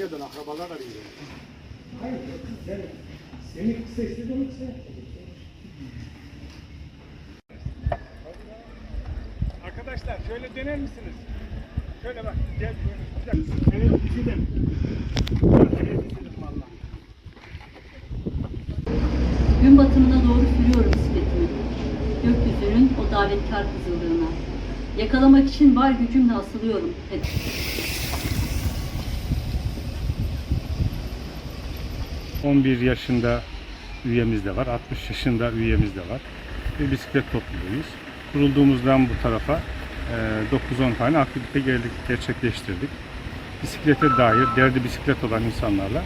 Almanya'dan akrabalar arıyor. Hayır, sen, seni kısa istedi onu kısa yaptı. Arkadaşlar şöyle döner misiniz? Şöyle bak gel. Güzel. Evet valla. Gün batımına doğru sürüyorum bisikletimi. Gökyüzünün o davetkar kızıldığına. Yakalamak için var gücümle asılıyorum. Hep. 11 yaşında üyemiz de var, 60 yaşında üyemiz de var. Bir bisiklet topluluğuyuz. Kurulduğumuzdan bu tarafa e, 9-10 tane aktivite gerçekleştirdik. Bisiklete dair derdi bisiklet olan insanlarla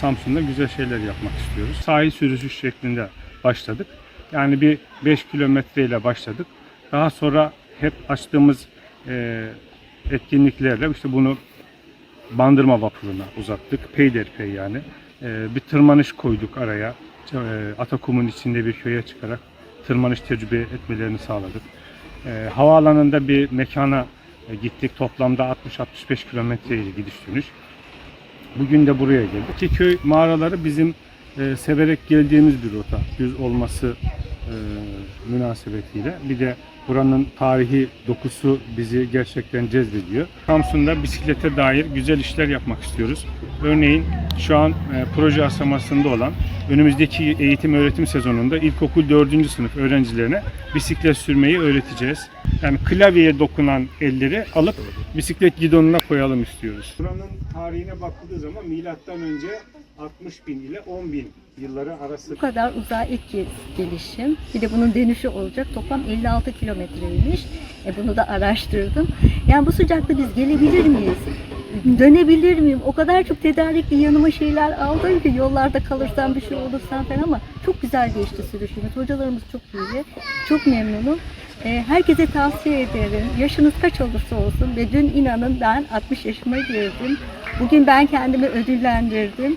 Samsun'da güzel şeyler yapmak istiyoruz. Sahil sürüşü şeklinde başladık. Yani bir 5 kilometreyle başladık. Daha sonra hep açtığımız e, etkinliklerle işte bunu Bandırma vapuruna uzattık. Peyderpey yani. Ee, bir tırmanış koyduk araya. Ee, Atakum'un içinde bir köye çıkarak tırmanış tecrübe etmelerini sağladık. Ee, havaalanında bir mekana e, gittik. Toplamda 60-65 kilometreydi gidiş dönüş. Bugün de buraya geldik. İki köy mağaraları bizim e, severek geldiğimiz bir rota. Düz olması e, münasebetiyle. Bir de buranın tarihi dokusu bizi gerçekten cezbediyor. Samsun'da bisiklete dair güzel işler yapmak istiyoruz. Örneğin şu an e, proje aşamasında olan önümüzdeki eğitim öğretim sezonunda ilkokul 4. sınıf öğrencilerine bisiklet sürmeyi öğreteceğiz. Yani klavyeye dokunan elleri alıp bisiklet gidonuna koyalım istiyoruz. Buranın tarihine bakıldığı zaman milattan önce 60 bin ile 10 bin yılları arası Bu kadar uzağa ilk gel- gelişim. Bir de bunun dönüşü olacak. Toplam 56 kilometreymiş. E bunu da araştırdım. Yani bu sıcakta biz gelebilir miyiz? Dönebilir miyim? O kadar çok tedarikli yanıma şeyler aldım ki yollarda kalırsam bir şey olursam falan ama çok güzel geçti sürüşümüz. Hocalarımız çok iyi. Çok memnunum. E, herkese tavsiye ederim. Yaşınız kaç olursa olsun ve dün inanın ben 60 yaşıma girdim. Bugün ben kendimi ödüllendirdim.